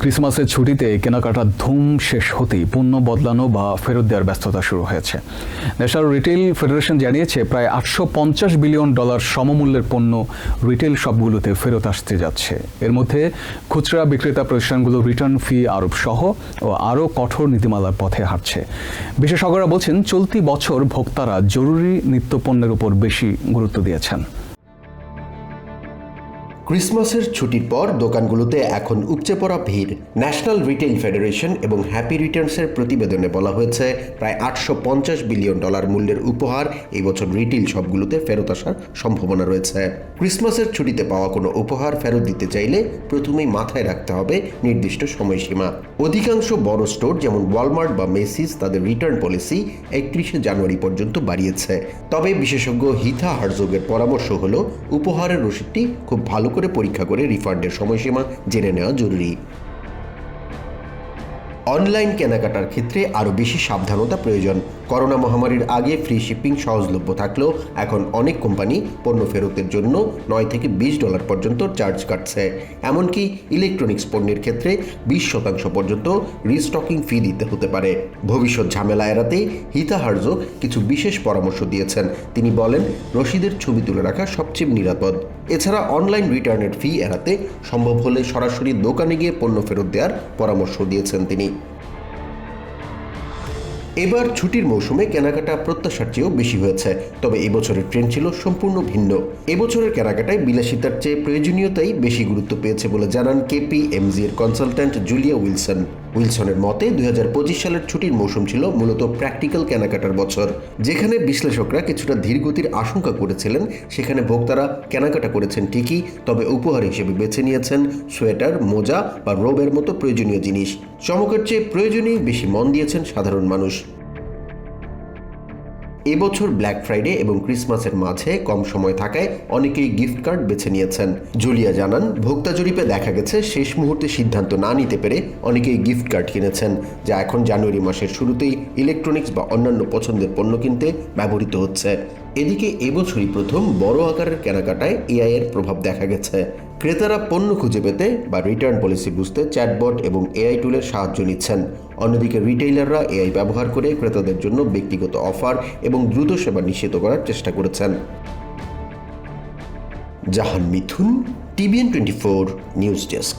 ক্রিসমাসের ছুটিতে কেনাকাটার ধুম শেষ হতেই পণ্য বদলানো বা ফেরত দেওয়ার ব্যস্ততা শুরু হয়েছে। ন্যাশনাল রিটেল ফেডারেশন জানিয়েছে, প্রায় আটশো পঞ্চাশ বিলিয়ন ডলার সমমূল্যের পণ্য রিটেল শপগুলোতে ফেরত আসতে যাচ্ছে। এর মধ্যে খুচরা বিক্রেতা প্রতিষ্ঠানগুলো রিটার্ন ফি আরোপ সহ ও আরও কঠোর নীতিমালার পথে হাঁটছে। বিশেষজ্ঞরা বলছেন, চলতি বছর ভোক্তারা জরুরি নিত্যপণ্যের উপর বেশি গুরুত্ব দিয়েছেন। ক্রিসমাসের ছুটির পর দোকানগুলোতে এখন উপচে পড়া ভিড়। ন্যাশনাল রিটেল ফেডারেশন এবং হ্যাপি রিটার্নসের প্রতিবেদনে বলা হয়েছে, প্রায় আটশো পঞ্চাশ বিলিয়ন ডলার মূল্যের উপহার এই বছর রিটেল সবগুলোতে ফেরত আসার সম্ভাবনা রয়েছে। ক্রিসমাসের ছুটিতে পাওয়া কোনো উপহার ফেরত দিতে চাইলে প্রথমেই মাথায় রাখতে হবে নির্দিষ্ট সময়সীমা। অধিকাংশ বড় স্টোর যেমন ওয়ালমার্ট বা মেসিস তাদের রিটার্ন পলিসি একত্রিশে জানুয়ারি পর্যন্ত বাড়িয়েছে। তবে বিশেষজ্ঞ হিথা হার্জোগের পরামর্শ হলো, উপহারের রসিদটি খুব ভালো করে পরীক্ষা করে রিফান্ডের সময়সীমা জেনে নেওয়া জরুরি। অনলাইন কেনাকাটার ক্ষেত্রে আরও বেশি সাবধানতা প্রয়োজন। করোনা মহামারীর আগে ফ্রি শিপিং সহজলভ্য থাকলেও এখন অনেক কোম্পানি পণ্য ফেরতের জন্য নয় থেকে বিশ ডলার পর্যন্ত চার্জ কাটছে। এমনকি ইলেকট্রনিক্স পণ্যের ক্ষেত্রে বিশ শতাংশ পর্যন্ত রিস্টকিং ফি দিতে হতে পারে। ভবিষ্যৎ ঝামেলা এড়াতে হিতা হার্জো কিছু বিশেষ পরামর্শ দিয়েছেন। তিনি বলেন রসিদের ছবি তুলে রাখা সবচেয়ে নিরাপদ। এছাড়া অনলাইন রিটার্নের ফি এড়াতে সম্ভব হলে সরাসরি দোকানে গিয়ে পণ্য ফেরত দেওয়ার পরামর্শ দিয়েছেন তিনি। এবার ছুটির মৌসুমে কেনাকাটা প্রত্যাশার চেয়েও বেশি হয়েছে, তবে এবছরের ট্রেন্ড ছিল সম্পূর্ণ ভিন্ন। এবছরের কেনাকাটায় বিলাসিতার চেয়ে প্রয়োজনীয়তাই বেশি গুরুত্ব পেয়েছে বলে জানান কেপি এমজি এর কনসালট্যান্ট জুলিয়া উইলসন। উইলসনের মতে, দুই হাজার পঁচিশ সালের ছুটির মৌসুম ছিল মূলত প্র্যাকটিক্যাল কেনাকাটার বছর। যেখানে বিশ্লেষকরা কিছুটা ধীরগতির আশঙ্কা করেছিলেন, সেখানে ভোক্তারা কেনাকাটা করেছেন ঠিকই, তবে উপহার হিসেবে বেছে নিয়েছেন সোয়েটার, মোজা বা রোবের মতো প্রয়োজনীয় জিনিস। চমকের চেয়ে প্রয়োজনেই বেশি মন দিয়েছেন সাধারণ মানুষ। এবছর ব্ল্যাক ফ্রাইডে এবং ক্রিসমাসের মাঝে কম সময় থাকায় অনেকেই গিফট কার্ড বেছে নিয়েছেন। জুলিয়া জানান, ভোক্তা জরিপে দেখা গেছে, শেষ মুহূর্তে সিদ্ধান্ত না নিতে পেরে অনেকেই গিফট কার্ড কিনেছেন, যা এখন জানুয়ারি মাসের শুরুতেই ইলেকট্রনিক্স বা অন্যান্য পছন্দের পণ্য কিনতে ব্যবহৃত হচ্ছে। এদিকে এবছরই প্রথম বড় আকারের কেনাকাটায় এআই এর প্রভাব দেখা গেছে। ক্রেতারা পণ্য খুঁজে পেতে বা রিটার্ন পলিসি বুঝতে চ্যাটবট এবং এআই টুলের সাহায্য নিচ্ছেন। অন্যদিকে রিটেইলাররা এআই ব্যবহার করে ক্রেতাদের জন্য ব্যক্তিগত অফার এবং দ্রুত সেবা নিশ্চিত করার চেষ্টা করেছেন। Jahan Mithun TVN twenty four news desk